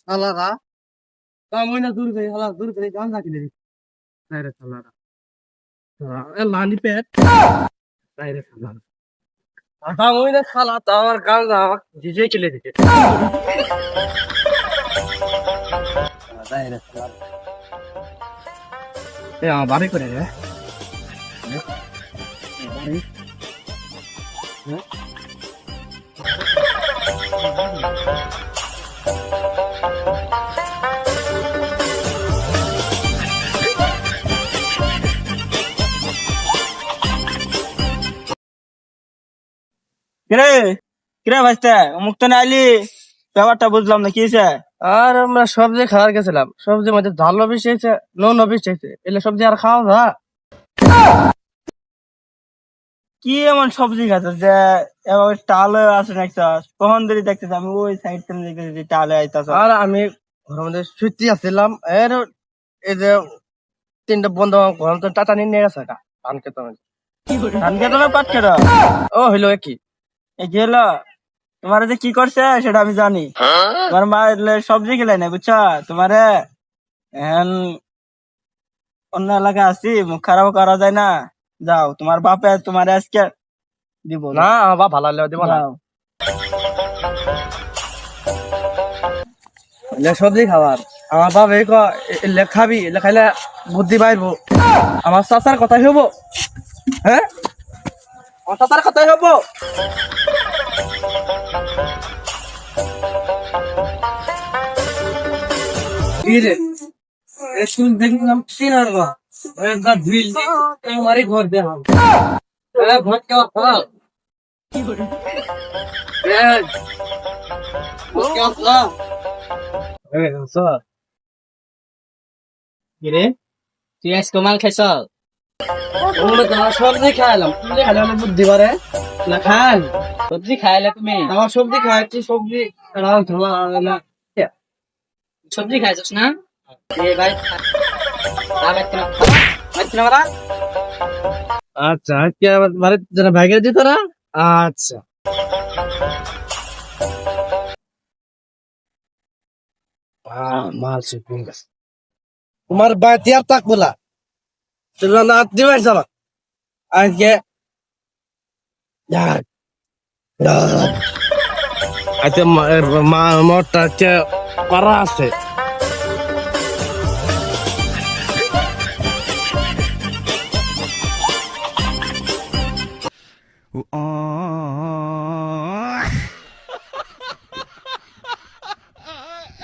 সালারা। কাম হইনা দূর করে হালা দূর করে গান রাখি দেবি নাই রে সালারা। এ লানি পেট নাই রে সালারা। কাম হইনা সালা তা আমার গান আমাকে জিজে খেলে দিতে। নাই রে সালারা। এ, আমার বাড়ি করে রে। বাড়ি কিরে? কিরে ভাইস্তে? মুখ তো আইলি ব্যাপারটা বুঝলাম না কি আর আমরা সবজি খাওয়ার গেছিলাম। সবজির মধ্যে ঝালও বেশি হয়েছে নুনও বেশি হয়েছে। এলে সবজি আর খাওয়া যা কি এমন সবজি খাচ্ছে যে এবার টাল আছে না একটা কখন ধরে দেখতেছি আমি ওই সাইড থেকে দেখতেছি টালে আইতাছ। আর আমি ঘরের মধ্যে শুইতে আসছিলাম এর এই যে তিনটা বন্ধু ঘরের মধ্যে টাটা নিয়ে নিয়ে গেছে ধান খেতে। ধান খেতো না পাট খেতো ও হইল কি গেল তোমার যে কি করছে সেটা আমি জানি। তোমার মা সবজি খেলে না বুঝছ? তোমারে অন্য এলাকায় আছি মুখ খারাপ করা যায় না। যাও তোমার বাপে তোমার আজকে দিব। না আমার বাপ ভালো হলে দিব না। সবজি খাবার। আমার বাপ এই ক এলে খাবি খাইলে বুদ্ধি বাইরবো আমার চাচার কথাই হব হ্যাঁ? আমার চাচার কথাই হব। দেখলাম চিনার কিরে তুই আজকে মাল খাইছ? আমরা তো আমার সবজি খাইলাম খাইলে বুদ্ধি পারে না খান। সবজি খাইলে তুমি? আমার সবজি খাইছি সবজি সবজি খাইছস না? ভাই আচ্ছা কি আমার বাড়ির যারা ভাইকে দিত না? আচ্ছা। মাল তোমার বাড়িতে আর তাক বলা না দিবেন চলো আজকে আচ্ছা মোটটা মোটটা করা আছে।